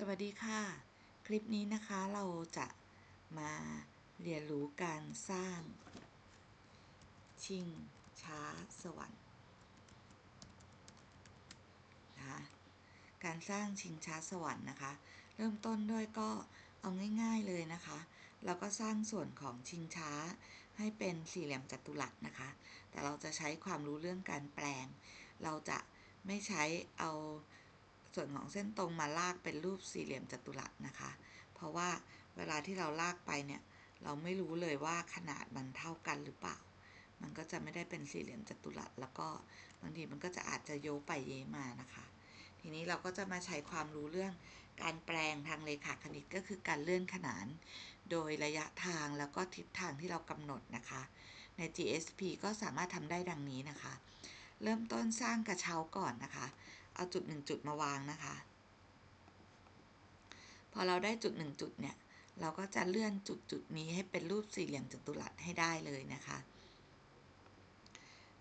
สวัสดีค่ะ คลิปนี้นะคะเราจะมาเรียนรู้การสร้าง ชิงช้าสวรรค์นะคะการสร้างชิงช้าสวรรค์นะคะ เริ่มต้นด้วยก็เอาง่ายๆเลยนะคะเราก็สร้างส่วนของชิงช้าให้เป็นสี่เหลี่ยมจัตุรัสนะคะ แต่เราจะใช้ความรู้เรื่องการแปลง เราจะไม่ใช้เอา ส่วนของเส้นตรงมาลากเป็นรูปสี่เหลี่ยมจัตุรัสนะคะ เพราะว่าเวลาที่เราลากไปเนี่ย เราไม่รู้เลยว่าขนาดมันเท่ากันหรือเปล่า มันก็จะไม่ได้เป็นสี่เหลี่ยมจัตุรัส แล้วก็บางทีมันก็จะอาจจะโยไปเยมานะคะ ทีนี้เราก็จะมาใช้ความรู้เรื่องการแปลงทางเลขาคณิตก็คือการเลื่อนขนาน โดยระยะทางแล้วก็ทิศทางที่เรากำหนดนะคะ ใน GSP ก็สามารถทำได้ดังนี้นะคะ เริ่มต้นสร้างกระเช้าก่อนนะคะ เอาจุดหนึ่งจุดมาวางนะคะ พอเราได้จุดหนึ่งจุดเนี่ย เราก็จะเลื่อนจุดจุดนี้ให้เป็นรูปสี่เหลี่ยมจัตุรัสให้ได้เลยนะคะ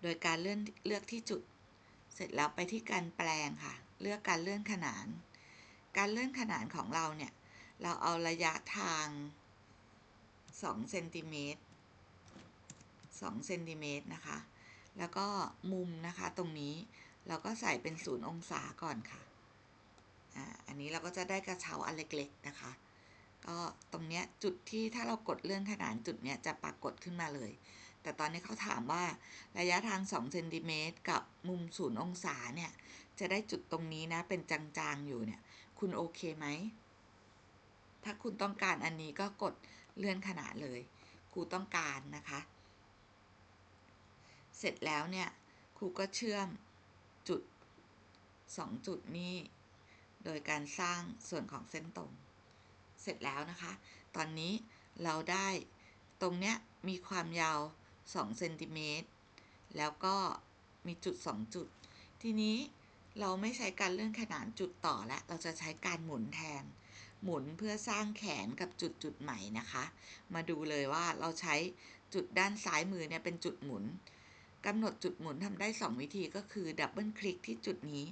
โดยการเลื่อนเลือกที่จุด เสร็จแล้วไปที่การแปลงค่ะ เลือกการเลื่อนขนาน การเลื่อนขนานของเราเนี่ย เราเอาระยะทาง2เซนติเมตร2เซนติเมตรนะคะ แล้วก็มุมนะคะตรงนี้ เราก็ใส่เป็นศูนย์องศาก่อนค่ะ อ่า อันนี้เราก็จะได้กระเช้าอันเล็กๆนะคะ ก็ตรงเนี้ยจุดที่ถ้าเรากดเลื่อนขนานจุดเนี้ยจะปรากฏขึ้นมาเลย แต่ตอนนี้เขาถามว่าระยะทาง2เซนติเมตรกับมุมศูนย์องศาเนี่ย จะได้จุดตรงนี้นะ เป็นจางๆอยู่เนี่ย คุณโอเคไหม ถ้าคุณต้องการอันนี้ก็กดเลื่อนขนาดเลย ครูต้องการนะคะ เสร็จแล้วเนี่ย ครูก็เชื่อม 2 จุดนี้ โดยการสร้างส่วนของเส้นตรง เสร็จแล้วนะคะ ตอนนี้เราได้ตรงเนี้ยมีความยาว2เซนติเมตรแล้วก็มีจุด 2 จุด ทีนี้เราไม่ใช้การเลื่อนขนานจุดต่อแล้ว เราจะใช้การหมุนแทน หมุนเพื่อสร้างแขนกับจุดจุดใหม่นะคะ มาดูเลยว่าเราใช้จุดด้านซ้ายมือเนี่ยเป็นจุดหมุนกำหนดจุดหมุนทำได้ 2 วิธีก็คือดับเบิลคลิกที่จุดนี้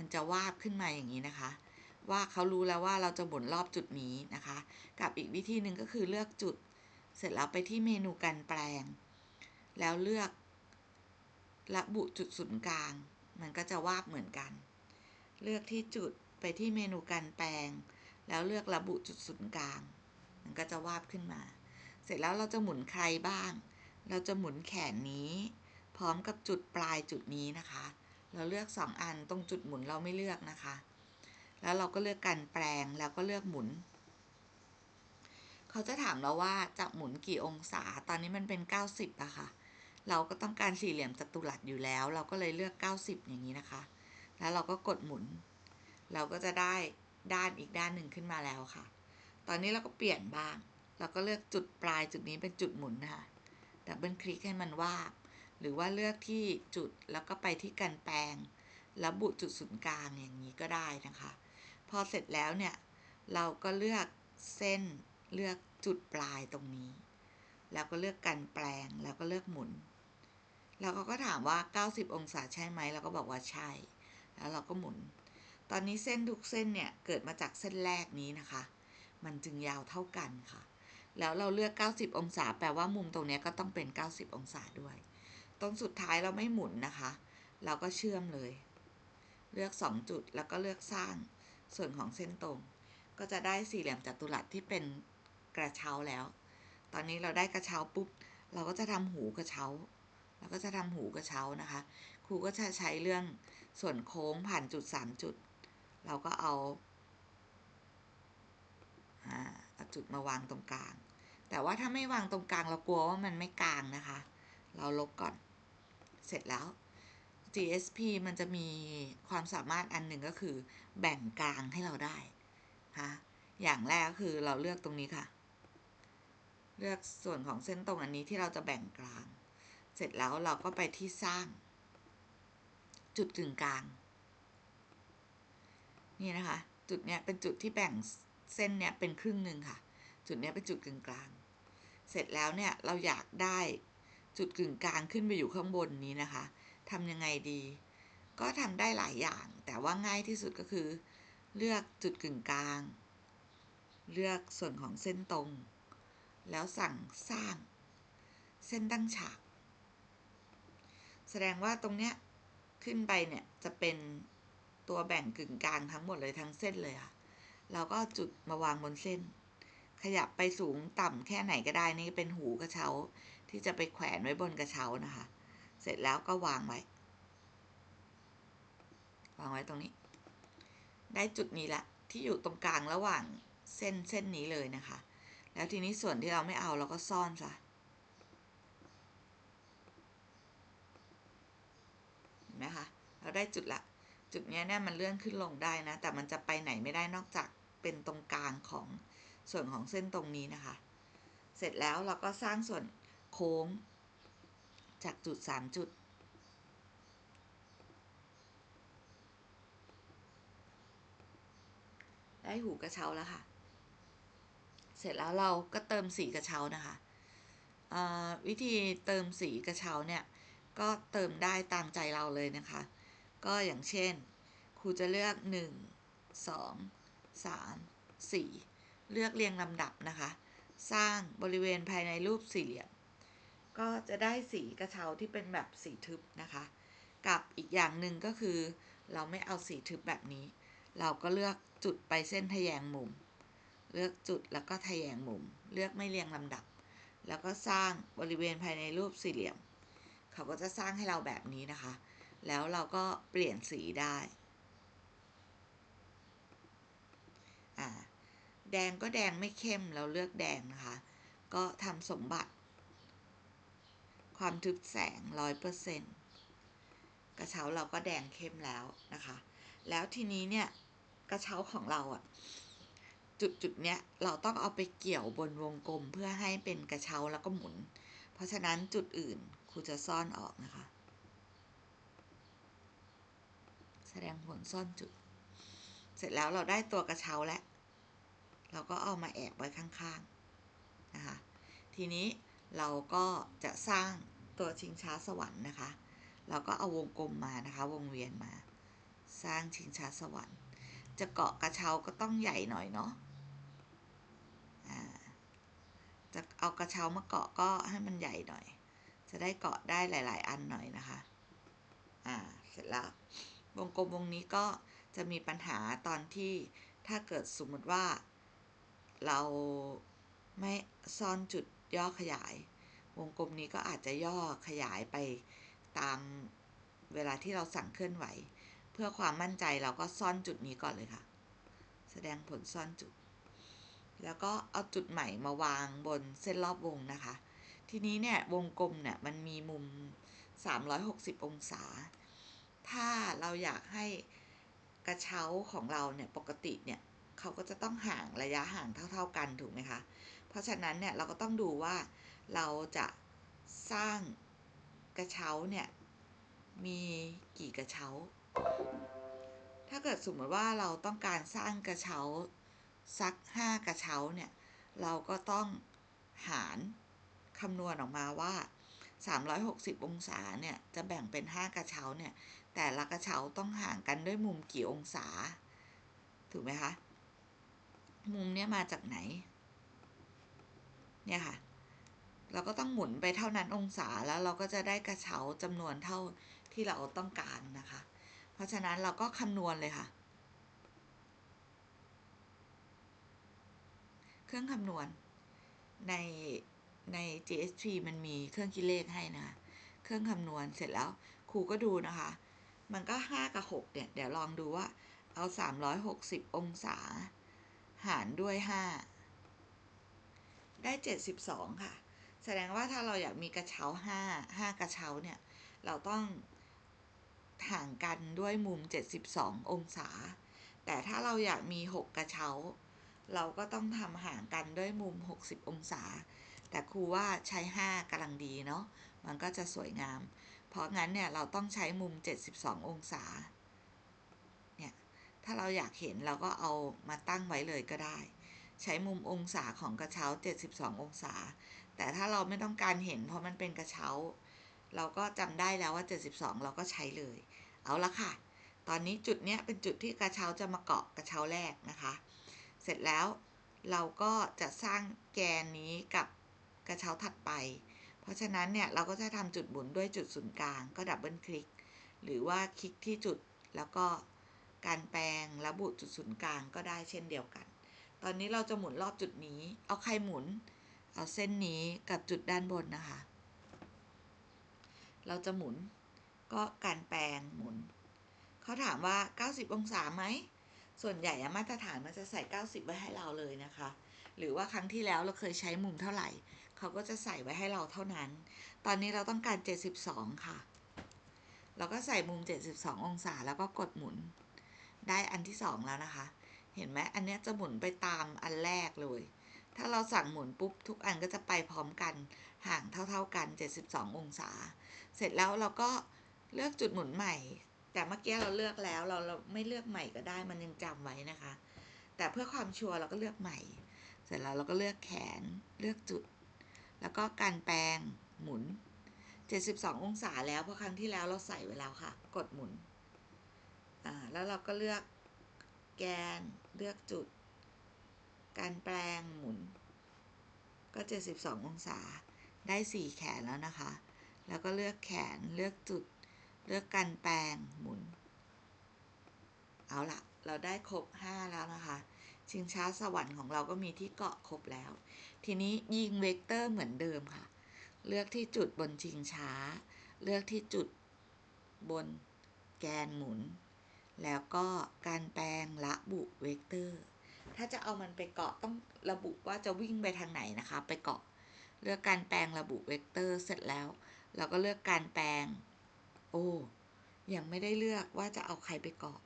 มันจะวาบขึ้นมาอย่างนี้นะคะ ว่าเขารู้แล้วว่าเราจะหมุนรอบจุดนี้นะคะ กับอีกวิธีหนึ่งก็คือเลือกจุด เสร็จแล้วไปที่เมนูการแปลง แล้วเลือกระบุจุดศูนย์กลาง มันก็จะวาบเหมือนกัน เลือกที่จุดไปที่เมนูการแปลง แล้วเลือกระบุจุดศูนย์กลาง มันก็จะวาบขึ้นมา เสร็จแล้วเราจะหมุนใครบ้าง เราจะหมุนแขนนี้ พร้อมกับจุดปลายจุดนี้นะคะ เราเลือก 2 อันตรงจุดหมุนเราไม่เลือกนะคะ แล้วเราก็เลือกการแปลงแล้วก็เลือกหมุน เขาจะถามเราว่าจะหมุนกี่องศา ตอนนี้มันเป็น 90อะค่ะ เราก็ต้องการสี่เหลี่ยมจัตุรัสอยู่แล้ว เราก็เลยเลือก 90 อย่างนี้นะคะ แล้วเราก็กดหมุน เราก็จะได้ด้านอีกด้านหนึ่งขึ้นมาแล้วค่ะ ตอนนี้เราก็เปลี่ยนบ้าง เราก็เลือกจุดปลายจุดนี้เป็นจุดหมุนนะคะดับเบิลคลิกให้มันวาบ หรือว่าเลือกที่จุดแล้วก็ไปที่การแปลง ระบุจุดศูนย์กลางอย่างนี้ก็ได้นะคะ พอเสร็จแล้วเนี่ย เราก็เลือกเส้นเลือกจุดปลายตรงนี้ แล้วก็เลือกการแปลงแล้วก็เลือกหมุน แล้วก็ถามว่า 90 องศาใช่ไหมเราก็บอกว่าใช่ แล้วเราก็หมุน ตอนนี้เส้นทุกเส้นเนี่ยเกิดมาจากเส้นแรกนี้นะคะ มันจึงยาวเท่ากันค่ะ แล้วเราเลือก 90 องศา แปลว่ามุมตรงนี้ก็ต้องเป็น 90 องศาด้วย ตรงสุดท้ายเราไม่หมุนนะคะ เราก็เชื่อมเลย เลือก 2 จุดแล้วก็เลือกสร้างส่วนของเส้นตรง ก็จะได้สี่เหลี่ยมจัตุรัสที่เป็นกระเช้าแล้ว ตอนนี้เราได้กระเช้าปุ๊บ เราก็จะทำหูกระเช้า เราก็จะทำหูกระเช้านะคะ ครูก็จะใช้เรื่องส่วนโค้งผ่านจุด 3 จุด เราก็เอาเอาจุดมาวางตรงกลาง แต่ว่าถ้าไม่วางตรงกลางเรากลัวว่ามันไม่กลางนะคะ เราลบก่อน เสร็จแล้ว GSP มันจะมีความสามารถอันหนึ่งก็คือ แบ่งกลางให้เราได้คะอย่างแรกก็คือเราเลือกตรงนี้ค่ะ เลือกส่วนของเส้นตรงอันนี้ที่เราจะแบ่งกลาง เสร็จแล้วเราก็ไปที่สร้าง จุดกึ่งกลาง นี่นะคะ จุดเนี้ยเป็นจุดที่แบ่งเส้นเนี้ยเป็นครึ่งหนึ่งค่ะ จุดเนี้ยเป็นจุดกึ่งกลาง เสร็จแล้วเนี่ยเราอยากได้ จุดกึ่งกลางขึ้นไปอยู่ข้างบนนี้นะคะทำยังไงดี ก็ทำได้หลายอย่าง แต่ว่าง่ายที่สุดก็คือ เลือกจุดกึ่งกลาง เลือกส่วนของเส้นตรง แล้วสั่งสร้าง เส้นตั้งฉาก แสดงว่าตรงเนี้ยขึ้นไปเนี่ยจะเป็นตัวแบ่งกึ่งกลางทั้งหมดเลยทั้งเส้นเลยค่ะ เราก็จุดมาวางบนเส้น ขยับไปสูงต่ำแค่ไหนก็ได้นี่เป็นหูกระเช้า ที่จะไปแขวนไว้บนกระเช้านะคะ เสร็จแล้วก็วางไว้ วางไว้ตรงนี้ ได้จุดนี้ละที่อยู่ตรงกลางระหว่างเส้นเส้นนี้เลยนะคะ แล้วทีนี้ส่วนที่เราไม่เอาเราก็ซ่อนซะเห็นไหมคะเราได้จุดละ จุดนี้เนี่ยมันเลื่อนขึ้นลงได้นะ แต่มันจะไปไหนไม่ได้นอกจากเป็นตรงกลางของส่วนของเส้นตรงนี้นะคะ เสร็จแล้วเราก็สร้างส่วน โค้ง จากจุดสามจุด ได้หูกระเช้าแล้วค่ะ เสร็จแล้วเราก็เติมสีกระเช้านะคะวิธีเติมสีกระเช้าเนี่ยก็เติมได้ตามใจเราเลยนะคะ ก็อย่างเช่นครูจะเลือก 1 2 3 4 เลือกเรียงลำดับนะคะ สร้างบริเวณภายในรูปสี่เหลี่ยม ก็จะได้สีกระเช้าที่เป็นแบบสีทึบนะคะ กับอีกอย่างหนึ่งก็คือ เราไม่เอาสีทึบแบบนี้ เราก็เลือกจุดไปเส้นทะแยงมุม เลือกจุดแล้วก็ทะแยงมุม เลือกไม่เรียงลำดับ แล้วก็สร้างบริเวณภายในรูปสี่เหลี่ยม เขาก็จะสร้างให้เราแบบนี้นะคะ แล้วเราก็เปลี่ยนสีได้อ่าแดงก็แดงไม่เข้มเราเลือกแดงนะคะ ก็ทำสมบัติ ความทึบแสงร้อยเปอร์เซ็นต์กระเช้าเราก็แดงเข้มแล้วนะคะ แล้วทีนี้เนี่ยกระเช้าของเราอะจุดจุดเนี้ยเราต้องเอาไปเกี่ยวบนวงกลมเพื่อให้เป็นกระเช้าแล้วก็หมุน เพราะฉะนั้นจุดอื่นครูจะซ่อนออกนะคะ แสดงผลซ่อนจุด เสร็จแล้วเราได้ตัวกระเช้าแล้ว เราก็เอามาแอบไว้ข้างๆนะคะ ทีนี้ เราก็จะสร้างตัวชิงช้าสวรรค์นะคะ เราก็เอาวงกลมมานะคะ วงเวียนมา สร้างชิงช้าสวรรค์ จะเกาะกระเช้าก็ต้องใหญ่หน่อยเนาะจะเอากระเช้ามาเกาะก็ให้มันใหญ่หน่อย จะได้เกาะได้หลาย ๆ อันหน่อยนะคะ อ่า เสร็จแล้ว วงกลมวงนี้ก็จะมีปัญหาตอนที่ถ้าเกิดสมมติว่า เราไม่ซ่อนจุด ย่อขยาย วงกลมนี้ก็อาจจะย่อขยายไปตามเวลาที่เราสั่งเคลื่อนไหว เพื่อความมั่นใจเราก็ซ่อนจุดนี้ก่อนเลยค่ะ แสดงผลซ่อนจุด แล้วก็เอาจุดใหม่มาวางบนเส้นรอบวงนะคะ ทีนี้เนี่ยวงกลมเนี่ยมันมีมุม 360 องศา ถ้าเราอยากให้กระเช้าของเราเนี่ยปกติเนี่ยเขาก็จะต้องห่างระยะห่างเท่า ๆกันถูกไหมคะ เพราะฉะนั้นเนี่ยเราก็ต้องดูว่าเราจะสร้างกระเช้าเนี่ยมีกี่กระเช้า ถ้าเกิดสมมติว่าเราต้องการสร้างกระเช้าสักห้ากระเช้าเนี่ยเราก็ต้องหารคำนวณออกมาว่า 360 องศาเนี่ยจะแบ่งเป็น 5 กระเช้าเนี่ยแต่ละกระเช้าต้องห่างกันด้วยมุมกี่องศา ถูกไหมคะ มุมเนี้ยมาจากไหน เนี่ยค่ะ เราก็ต้องหมุนไปเท่านั้นองศาแล้วเราก็จะได้กระเช้าจำนวนเท่าที่เราต้องการนะคะ เพราะฉะนั้นเราก็คำนวณเลยค่ะ เครื่องคำนวณในใน GSP มันมีเครื่องคิดเลขให้นะเครื่องคำนวณเสร็จแล้วครูก็ดูนะคะ มันก็ 5 กับ 6 เนี่ย เดี๋ยวลองดูว่า เอา 360 องศา หารด้วย 5 ได้ 72 ค่ะ แสดงว่าถ้าเราอยากมีกระเช้า 5 5 กระเช้าเนี่ย เราต้องห่างกันด้วยมุม 72 องศา แต่ถ้าเราอยากมี 6 กระเช้า เราก็ต้องทำห่างกันด้วยมุม 60 องศา แต่ครูว่าใช้ 5กำลังดีเนาะ มันก็จะสวยงาม เพราะงั้นเนี่ยเราต้องใช้มุม 72 องศา เนี่ย ถ้าเราอยากเห็นเราก็เอามาตั้งไว้เลยก็ได้ ใช้มุมองศาของกระเช้า 72 องศา แต่ถ้าเราไม่ต้องการเห็นเพราะมันเป็นกระเช้า เราก็จำได้แล้วว่า 72 เราก็ใช้เลย เอาละค่ะ ตอนนี้จุดเนี้ยเป็นจุดที่กระเช้าจะมาเกาะกระเช้าแรกนะคะ เสร็จแล้วเราก็จะสร้างแกนนี้กับกระเช้าถัดไป เพราะฉะนั้นเนี่ยเราก็จะทำจุดหมุนด้วยจุดศูนย์กลางก็ดับเบิลคลิก หรือว่าคลิกที่จุดแล้วก็การแปลงระบุจุดศูนย์กลางก็ได้เช่นเดียวกัน ตอนนี้เราจะหมุนรอบจุดนี้ เอาใครหมุน เอาเส้นนี้กับจุดด้านบนนะคะ เราจะหมุน ก็การแปลงหมุน เขาถามว่า 90 องศาไหม ส่วนใหญ่มาตรฐานมันจะใส่ 90 ไว้ให้เราเลยนะคะ หรือว่าครั้งที่แล้วเราเคยใช้มุมเท่าไหร่ เขาก็จะใส่ไว้ให้เราเท่านั้น ตอนนี้เราต้องการ 72 ค่ะ เราก็ใส่มุม 72 องศาแล้วก็กดหมุน ได้อันที่ 2 แล้วนะคะ เห็นไหมอันนี้จะหมุนไปตามอันแรกเลย ถ้าเราสั่งหมุนปุ๊บทุกอันก็จะไปพร้อมกันห่างเท่า ๆกัน 72 องศา เสร็จแล้วเราก็เลือกจุดหมุนใหม่ แต่เมื่อกี้เราเลือกแล้วเราเราไม่เลือกใหม่ก็ได้มันยังจำไว้นะคะ แต่เพื่อความชัวร์เราก็เลือกใหม่ เสร็จแล้วเราก็เลือกแขนเลือกจุด แล้วก็การแปลงหมุน 72 องศาแล้วเพราะครั้งที่แล้วเราใส่ไว้แล้วค่ะ กดหมุนอ่าแล้วเราก็เลือกแกน เลือกจุด การแปลงหมุน ก็ 72 องศา ได้ 4 แขนแล้วนะคะ แล้วก็เลือกแขน เลือกจุด เลือกการแปลงหมุน เอาละเราได้ครบ 5 แล้วนะคะ ชิงช้าสวรรค์ของเราก็มีที่เกาะครบแล้ว ทีนี้ยิงเวกเตอร์เหมือนเดิมค่ะ เลือกที่จุดบนชิงช้า เลือกที่จุดบนแกนหมุน แล้วก็การแปลงระบุเวกเตอร์ ถ้าจะเอามันไปเกาะต้องระบุว่าจะวิ่งไปทางไหนนะคะ ไปเกาะ เลือกการแปลงระบุเวกเตอร์เสร็จแล้ว เราก็เลือกการแปลง โอ้ยังไม่ได้เลือกว่าจะเอาใครไปเกาะ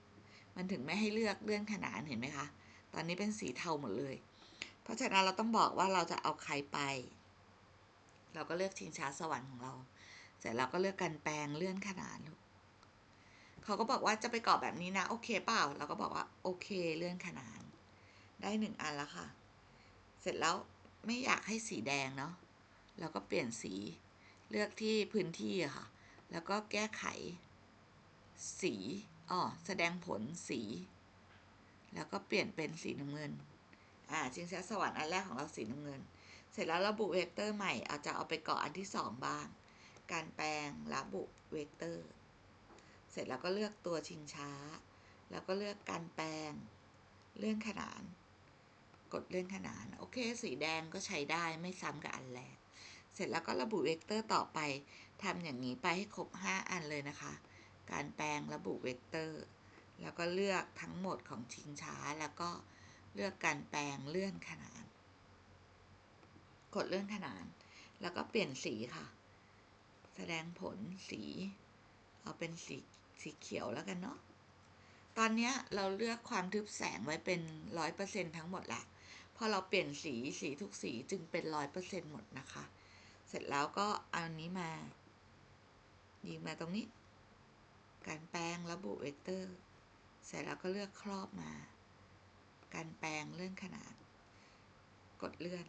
มันถึงไม่ให้เลือกเลื่อนขนานเห็นไหมคะ ตอนนี้เป็นสีเทาหมดเลย เพราะฉะนั้นเราต้องบอกว่าเราจะเอาใครไป เราก็เลือกชิงช้าสวรรค์ของเรา เสร็จแล้วก็เลือกการแปลงเลื่อนขนานลูก เขาก็บอกว่าจะไปเกาะแบบนี้นะ โอเคเปล่าเราก็บอกว่าโอเคเลื่อนขนาน ได้หนึ่งอันแล้วค่ะ เสร็จแล้วไม่อยากให้สีแดงเนาะเราก็เปลี่ยนสีเลือกที่พื้นที่ค่ะ แล้วก็แก้ไข สีอ๋อแสดงผลสี แล้วก็เปลี่ยนเป็นสีน้ำเงินอ่าชิงช้าสวรรค์อันแรกของเราสีน้ำเงิน เสร็จแล้วระบุเวกเตอร์ใหม่อาจจะเอาไปเกาะอันที่สองบ้าง การแปลงระบุเวกเตอร์ เสร็จแล้วก็เลือกตัวชิงช้า แล้วก็เลือกการแปลง เลื่อนขนาน กดเลื่อนขนาน โอเค สีแดงก็ใช้ได้ไม่ซ้ำกับอันแรก เสร็จแล้วก็ระบุเวกเตอร์ต่อไปทำอย่างนี้ไปให้ครบ 5 อันเลยนะคะ การแปลงระบุเวกเตอร์ แล้วก็เลือกทั้งหมดของชิงช้า แล้วก็เลือกการแปลงเลื่อนขนาน กดเลื่อนขนาน แล้วก็เปลี่ยนสีค่ะ แสดงผลสี เอาเป็นสี สีเขียวแล้วกันเนาะ ตอนนี้เราเลือกความทึบแสงไว้เป็นร้อยเปอร์เซ็นทั้งหมดละ พอเราเปลี่ยนสีสีทุกสีจึงเป็นร้อยเปอร์เซ็นหมดนะคะ เสร็จแล้วก็เอาอันนี้มา ยิงมาตรงนี้ การแปลงระบุเวกเตอร์ เสร็จแล้วก็เลือกครอบมา การแปลงเลื่อนขนาด กดเลื่อน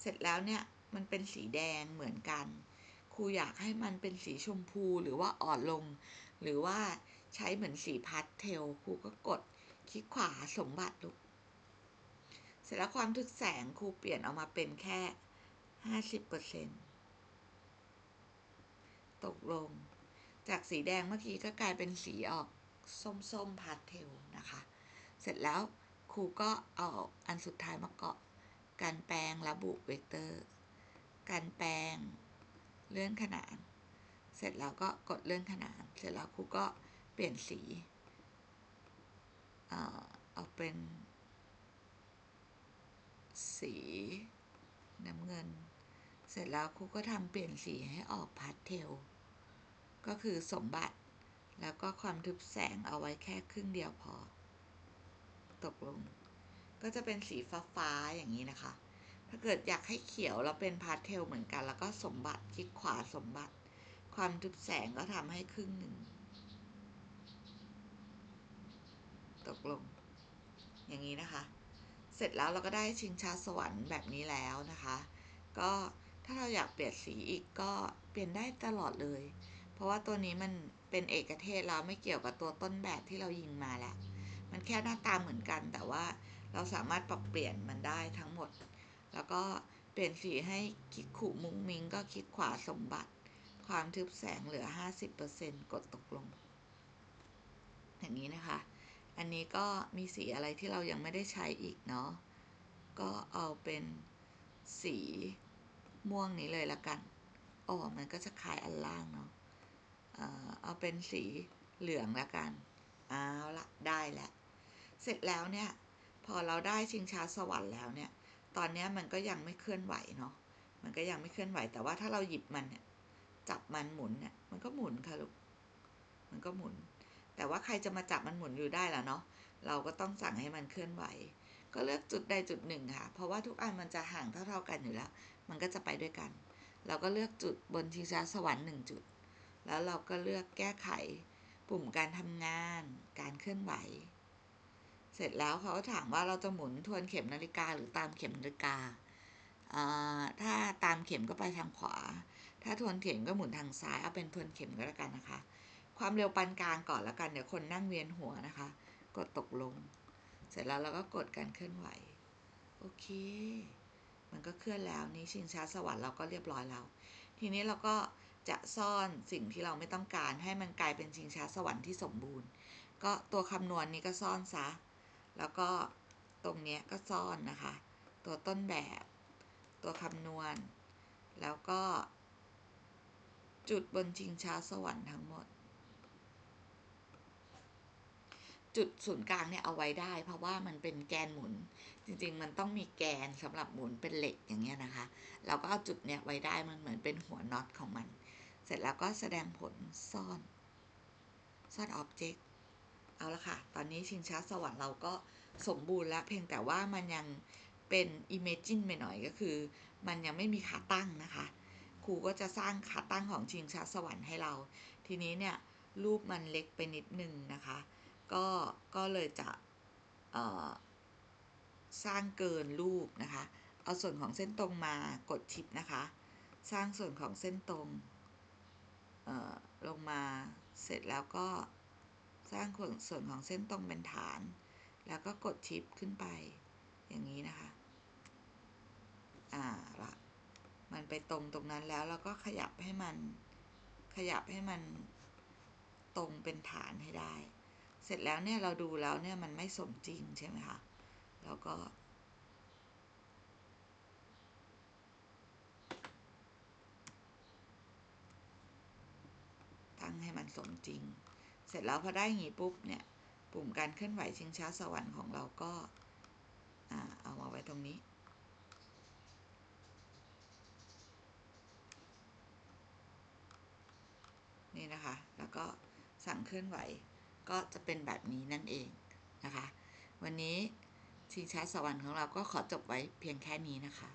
เสร็จแล้วเนี่ยมันเป็นสีแดงเหมือนกัน รูอยากให้มันเป็นสีชมพูหรือว่าอ่อนลง หรือว่าใช้เหมือนสีพาสเทลครูก็กดคลิกขวาสมบัติลูกเสร็จแล้วความทึบแสงครูเปลี่ยนออกมาเป็นแค่ห้าสิบเปอร์เซ็นตกลง จากสีแดงเมื่อกี้ก็กลายเป็นสีออกส้มๆพาสเทลนะคะ เสร็จแล้วครูก็เอาอันสุดท้ายมาเกาะ การแปลงระบุเวกเตอร์ การแปลง เลื่อนขนาน เสร็จแล้วก็กดเลื่อนขนาน เสร็จแล้วครูก็เปลี่ยนสี เอาเป็น สีน้ำเงิน เสร็จแล้วครูก็ทำเปลี่ยนสีให้ออกพาสเทล ก็คือสมบัติ แล้วก็ความทึบแสงเอาไว้แค่ครึ่งเดียวพอ ตกลง ก็จะเป็นสีฟ้าๆอย่างนี้นะคะ ถ้าเกิดอยากให้เขียวแล้วเป็นพาสเทลเหมือนกัน แล้วก็สมบัติคลิกขวาสมบัติ ความทึบแสงก็ทำให้ครึ่งหนึ่ง ตกลง อย่างนี้นะคะ เสร็จแล้วเราก็ได้ชิงช้าสวรรค์แบบนี้แล้วนะคะ ก็ถ้าเราอยากเปลี่ยนสีอีกก็เปลี่ยนได้ตลอดเลย เพราะว่าตัวนี้มันเป็นเอกเทศแล้วไม่เกี่ยวกับตัวต้นแบบที่เรายิงมาแล้ว มันแค่หน้าตาเหมือนกันแต่ว่าเราสามารถปรับเปลี่ยนมันได้ทั้งหมด แล้วก็เปลี่ยนสีให้คิกขู่มุ้งมิงก็คลิกขวาสมบัติ ความทึบแสงเหลือ 50%กดตกลง อย่างนี้นะคะ อันนี้ก็มีสีอะไรที่เรายังไม่ได้ใช้อีกเนาะ ก็เอาเป็นสีม่วงนี้เลยละกันอ๋อมันก็จะคลายอันล่างเนาะเอ่อเอาเป็นสีเหลืองละกันเอาละได้แล้ว เสร็จแล้วเนี่ย พอเราได้ชิงช้าสวรรค์แล้วเนี่ย ตอนนี้มันก็ยังไม่เคลื่อนไหวเนาะมันก็ยังไม่เคลื่อนไหว แต่ว่าถ้าเราหยิบมันเนี่ยจับมันหมุนเนี่ยมันก็หมุนค่ะลูกมันก็หมุน แต่ว่าใครจะมาจับมันหมุนอยู่ได้ล่ะเนาะเราก็ต้องสั่งให้มันเคลื่อนไหว ก็เลือกจุดใดจุดหนึ่งค่ะ เพราะว่าทุกอันมันจะห่างเท่าๆกันอยู่แล้ว มันก็จะไปด้วยกัน เราก็เลือกจุดบนชิงช้าสวรรค์หนึ่งจุด แล้วเราก็เลือกแก้ไขปุ่มการทำงาน การเคลื่อนไหว เสร็จแล้วเขาถามว่าเราจะหมุนทวนเข็มนาฬิกาหรือตามเข็มนาฬิกา ถ้าตามเข็มก็ไปทางขวา ถ้าทวนเข็มก็หมุนทางซ้าย เอาเป็นทวนเข็มก็แล้วกันนะคะ ความเร็วปานกลางก่อนแล้วกัน เดี๋ยวคนนั่งเวียนหัวนะคะ กดตกลง เสร็จแล้วเราก็กดการเคลื่อนไหว โอเค มันก็เคลื่อนแล้วนี่ชิงช้าสวรรค์เราก็เรียบร้อยแล้ว ทีนี้เราก็จะซ่อนสิ่งที่เราไม่ต้องการให้มันกลายเป็นชิงช้าสวรรค์ที่สมบูรณ์ ก็ตัวคำนวณนี้ก็ซ่อนซะ แล้วก็ตรงนี้ก็ซ่อนนะคะ ตัวต้นแบบ ตัวคำนวณ แล้วก็ จุดบนชิงช้าสวรรค์ทั้งหมด จุดศูนย์กลางเนี่ยเอาไว้ได้ เพราะว่ามันเป็นแกนหมุน จริง ๆ มันต้องมีแกนสำหรับหมุนเป็นเหล็กอย่างเงี้ยนะคะ เราก็เอาจุดเนี้ยไว้ได้มันเหมือนเป็นหัวน็อตของมัน เสร็จแล้วก็แสดงผลซ่อนซ่อนอ็อบเจกต์ เอาละค่ะ ตอนนี้ชิงช้าสวรรค์เราก็สมบูรณ์แล้ว เพียงแต่ว่ามันยังเป็น Imagine ไปหน่อยก็คือ มันยังไม่มีขาตั้งนะคะ ครูก็จะสร้างขาตั้งของชิงช้าสวรรค์ให้เรา ทีนี้เนี่ยรูปมันเล็กไปนิดนึงนะคะ ก็ก็เลยจะสร้างเกินรูปนะคะ เอาส่วนของเส้นตรงมากดชิปนะคะ สร้างส่วนของเส้นตรงลงมาเสร็จแล้วก็ สร้างส่วนของเส้นตรงเป็นฐาน แล้วก็กดชิปขึ้นไป อย่างนี้นะคะ อ่าละมันไปตรงตรงนั้นแล้วเราก็ขยับให้มัน ขยับให้มันตรงเป็นฐานให้ได้ เสร็จแล้วเนี่ยเราดูแล้วเนี่ยมันไม่สมจริงใช่ไหมคะแล้วก็ ตั้งให้มันสมจริง เสร็จแล้วพอได้อย่างนี้ปุ๊บเนี่ยปุ่มการเคลื่อนไหวชิงช้าสวรรค์ของเราก็เอามาไว้ตรงนี้ นี่นะคะ แล้วก็สั่งเคลื่อนไหวก็จะเป็นแบบนี้นั่นเองนะคะ วันนี้ชิงช้าสวรรค์ของเราก็ขอจบไว้เพียงแค่นี้นะคะ